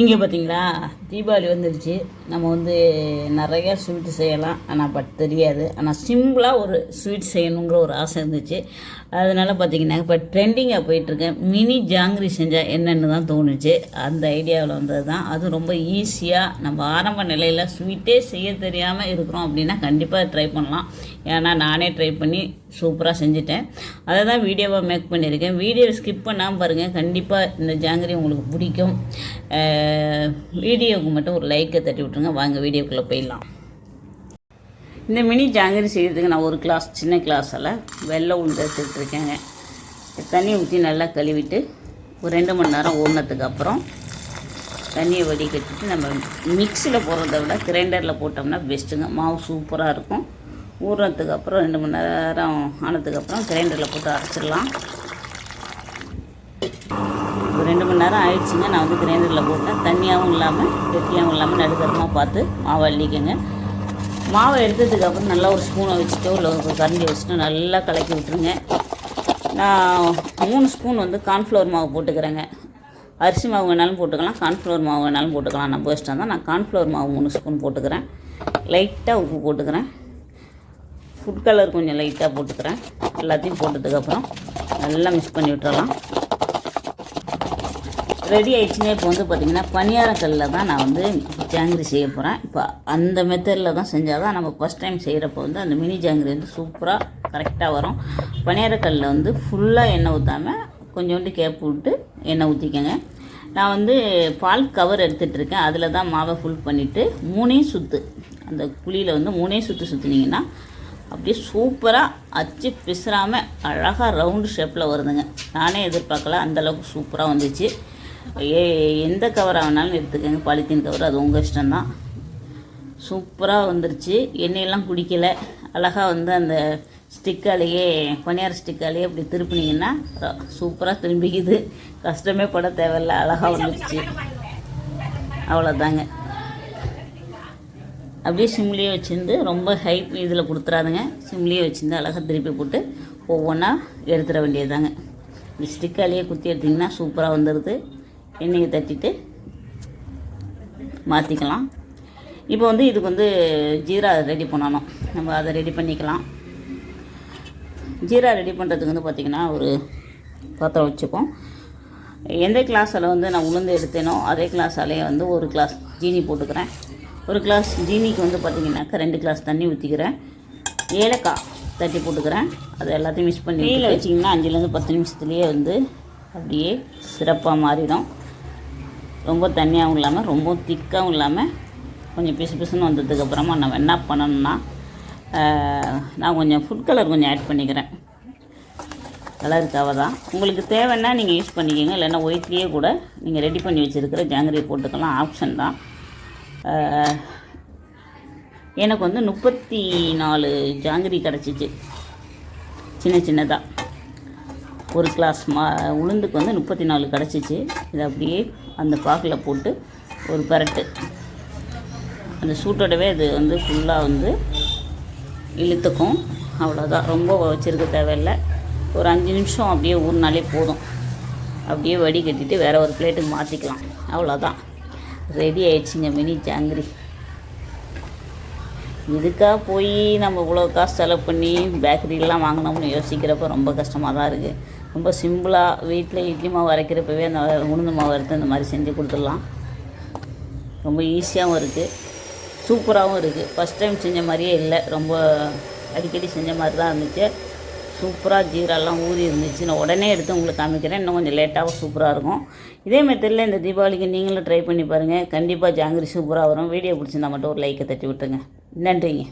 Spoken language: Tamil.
இங்கே பார்த்தீங்களா தீபாவளி வந்துடுச்சு நம்ம வந்து நிறைய ஸ்வீட் செய்யலாம். ஆனால் பட் தெரியாது. ஆனால் சிம்பிளாக ஒரு ஸ்வீட் செய்யணுங்கிற ஒரு ஆசை இருந்துச்சு. அதனால் பார்த்தீங்கன்னா இப்போ ட்ரெண்டிங்காக போயிட்டுருக்கேன். மினி ஜாங்கிரி செஞ்சால் என்னென்னு தான் தோணுச்சு. அந்த ஐடியாவில் வந்தது தான். அது ரொம்ப ஈஸியாக நம்ம ஆரம்ப நிலையில் ஸ்வீட்டே செய்ய தெரியாமல் இருக்கிறோம் அப்படின்னா கண்டிப்பாக ட்ரை பண்ணலாம். ஏன்னா நானே ட்ரை பண்ணி சூப்பராக செஞ்சுட்டேன். அதை தான் வீடியோவாக மேக் பண்ணியிருக்கேன். வீடியோவை ஸ்கிப் பண்ணாமல் பாருங்கள் கண்டிப்பாக இந்த ஜாங்கிரி உங்களுக்கு பிடிக்கும். வீடியோவுக்கு மட்டும் ஒரு லைக்கை தட்டி விட்ருங்க வாங்க வீடியோக்குள்ளே போயிடலாம். இந்த மினி ஜாங்கிரி செய்கிறதுக்கு நான் ஒரு கிளாஸ் சின்ன கிளாஸில் வெள்ளை உளுந்து எடுத்துகிட்ருக்கேங்க தண்ணி ஊற்றி நல்லா கழுவிட்டு ஒரு ரெண்டு மணி நேரம் ஊறினதுக்கு அப்புறம் தண்ணியை வடிகட்டிட்டு நம்ம மிக்சியில் போடுறத விட கிரைண்டரில் போட்டோம்னா பெஸ்ட்டுங்க மாவு சூப்பராக இருக்கும். ஊறினதுக்கு அப்புறம் ரெண்டு மணி நேரம் ஆனதுக்கப்புறம் கிரைண்டரில் போட்டு அரைச்சிடலாம். ஒரு ரெண்டு மணி நேரம் ஆயிடுச்சுங்க. நான் வந்து கிரைண்டரில் போட்டேன். தண்ணியாகவும் இல்லாமல் கெட்டியாகவும் இல்லாமல் நடுத்தரமாக பார்த்து மாவை அள்ளிக்கங்க. மாவை எடுத்ததுக்கு அப்புறம் நல்லா ஒரு ஸ்பூனை வச்சுட்டோ இல்லை ஒரு கரண்டி வச்சுட்டு நல்லா கலக்கி விட்டுருங்க. நான் மூணு ஸ்பூன் வந்து கார்ன்ஃப்ளவர் மாவு போட்டுக்கிறேங்க. அரிசி மாவு வேணாலும் போட்டுக்கலாம் கார்ன்ஃப்ளவர் மாவு வேணாலும் போட்டுக்கலாம். நம்ம இஷ்டம் தான் நான் கார்ன்ஃப்ளவர் மாவு மூணு ஸ்பூன் போட்டுக்கிறேன். லைட்டாக உப்பு போட்டுக்கிறேன். ஃபுட் கலர் கொஞ்சம் லைட்டாக போட்டுக்கிறேன். எல்லாத்தையும் போட்டதுக்கப்புறம் நல்லா மிக்ஸ் பண்ணி விட்டுறலாம். ரெடி ஆயிடுச்சுன்னா இப்போ வந்து பார்த்திங்கன்னா பணியாரக்கல்லில் தான் நான் வந்து ஜாங்கிரி செய்ய போகிறேன் இப்போ அந்த மெத்தடில் தான் செஞ்சால் தான் நம்ம ஃபஸ்ட் டைம் செய்கிறப்போ வந்து அந்த மினி ஜாங்கிரி வந்து சூப்பராக கரெக்டாக வரும். பணியாரக்கல்லில் வந்து ஃபுல்லாக எண்ணெய் ஊற்றாமல் கொஞ்சோண்டு கேப் விட்டு எண்ணெய் ஊற்றிக்கங்க நான் வந்து பால் கவர் எடுத்துகிட்டு இருக்கேன். அதில் தான் மாவை ஃபுல் பண்ணிவிட்டு மூணே சுற்று அந்த குழியில் வந்து மூணே சுற்று சுற்றுனீங்கன்னா அப்படியே சூப்பராக அச்சு பிசுறாமல் அழகாக ரவுண்டு ஷேப்பில் வருதுங்க. நானே எதிர்பார்க்கல அந்தளவுக்கு சூப்பராக வந்துச்சு. ஏ எந்த கவராக வேணாலும் எடுத்துக்கோங்க பாலித்தீன் கவர் அது உங்கள் இஷ்டம்தான். சூப்பராக வந்துருச்சு. எண்ணெயெல்லாம் குடிக்கலை. அழகாக வந்து அந்த ஸ்டிக்காலேயே பனியார் ஸ்டிக்காலேயே அப்படி திருப்பினீங்கன்னா சூப்பராக திரும்பிக்குது. கஷ்டமே பட தேவையில்ல அழகாக வந்துருச்சு. அவ்வளோதாங்க அப்படியே சிம்லேயே வச்சுருந்து ரொம்ப ஹை இதில் கொடுத்துறாதுங்க. சிம்லேயே வச்சுருந்து அழகாக திருப்பி போட்டு ஒவ்வொன்றா எடுத்துட வேண்டியதுதாங்க. இந்த ஸ்டிக்காலேயே குத்தி எடுத்திங்கன்னா சூப்பராக வந்துடுது எண்ணெயை தட்டிட்டு மாற்றிக்கலாம் இப்போ வந்து இதுக்கு வந்து ஜீரா ரெடி பண்ணணும். நம்ம அதை ரெடி பண்ணிக்கலாம். ஜீரா ரெடி பண்ணுறதுக்கு வந்து பார்த்திங்கன்னா ஒரு பாத்திரம் வச்சுப்போம். எந்த கிளாஸில் வந்து நான் உளுந்து எடுத்தேனோ அதே கிளாஸாலேயே வந்து ஒரு கிளாஸ் ஜீனி போட்டுக்கிறேன். ஒரு கிளாஸ் ஜீனிக்கு வந்து பார்த்திங்கனாக்கா ரெண்டு கிளாஸ் தண்ணி ஊற்றிக்கிறேன் ஏலக்காய் தட்டி போட்டுக்கிறேன். அது எல்லாத்தையும் மிக்ஸ் பண்ணி கீழே வச்சிங்கன்னா அஞ்சுலேருந்து பத்து நிமிஷத்துலேயே வந்து அப்படியே சிறப்பாக மாறிடும். ரொம்ப தண்ணியாகவும் இல்லாமல் ரொம்ப திக்காகவும் இல்லாமல் கொஞ்சம் பிசு பிசுன்னு வந்ததுக்கப்புறமா நம்ம என்ன பண்ணணும்னா நான் கொஞ்சம் ஃபுட் கலர் கொஞ்சம் ஆட் பண்ணிக்கிறேன். கலருக்காக தான் உங்களுக்கு தேவைன்னா நீங்கள் யூஸ் பண்ணிக்கோங்க. இல்லைன்னா ஒயிட்லேயே கூட நீங்கள் ரெடி பண்ணி வச்சுருக்கிற ஜாங்கிரி போட்டுக்கலாம். ஆப்ஷன் தான். எனக்கு வந்து முப்பத்தி நாலு ஜாங்கிரி கிடச்சிச்சு. சின்ன சின்னதாக ஒரு கிளாஸ் மா உளுந்துக்கு வந்து முப்பத்தி நாலு கிடச்சிச்சு. இதை அப்படியே அந்த பாக்கில் போட்டு ஒரு பரட்டு. அந்த சூட்டோடவே அது வந்து ஃபுல்லாக வந்து இழுத்துக்கும். அவ்வளோதான் ரொம்ப வச்சுருக்க தேவையில்லை. ஒரு அஞ்சு நிமிஷம் அப்படியே ஊறினாலே போதும். அப்படியே வடிகட்டிட்டு வேறு ஒரு பிளேட்டுக்கு மாற்றிக்கலாம் அவ்வளோதான் ரெடி ஆயிடுச்சுங்க மினி ஜாங்கிரி. இதுக்காக போய் நம்ம இவ்வளோ காசு செலவு பண்ணி பேக்கரிலாம் வாங்கினோம்னு யோசிக்கிறப்ப ரொம்ப கஷ்டமாக தான் இருக்குது ரொம்ப சிம்பிளாக வீட்டில் இட்லி மாவு அரைக்கிறப்பவே அந்த உளுந்து மாவு அரைத்து இந்த மாதிரி செஞ்சு கொடுத்துடலாம். ரொம்ப ஈஸியாகவும் இருக்குது சூப்பராகவும் இருக்குது ஃபஸ்ட் டைம் செஞ்ச மாதிரியே இல்லை. ரொம்ப அடிக்கடி செஞ்ச மாதிரி தான் இருந்துச்சு. சூப்பராக ஜீராலாம் ஊறி இருந்துச்சு. நான் உடனே எடுத்து உங்களுக்கு காமிக்கிறேன். இன்னும் கொஞ்சம் லேட்டாகவும் சூப்பராக இருக்கும். இதே மெத்தடில் இந்த தீபாவளிக்கு நீங்களும் ட்ரை பண்ணி பாருங்கள் கண்டிப்பாக ஜாங்கிரி சூப்பராக வரும். வீடியோ பிடிச்சிருந்தா மட்டும் ஒரு லைக்கை தட்டி விட்டுருங்க. நன்றிங்க.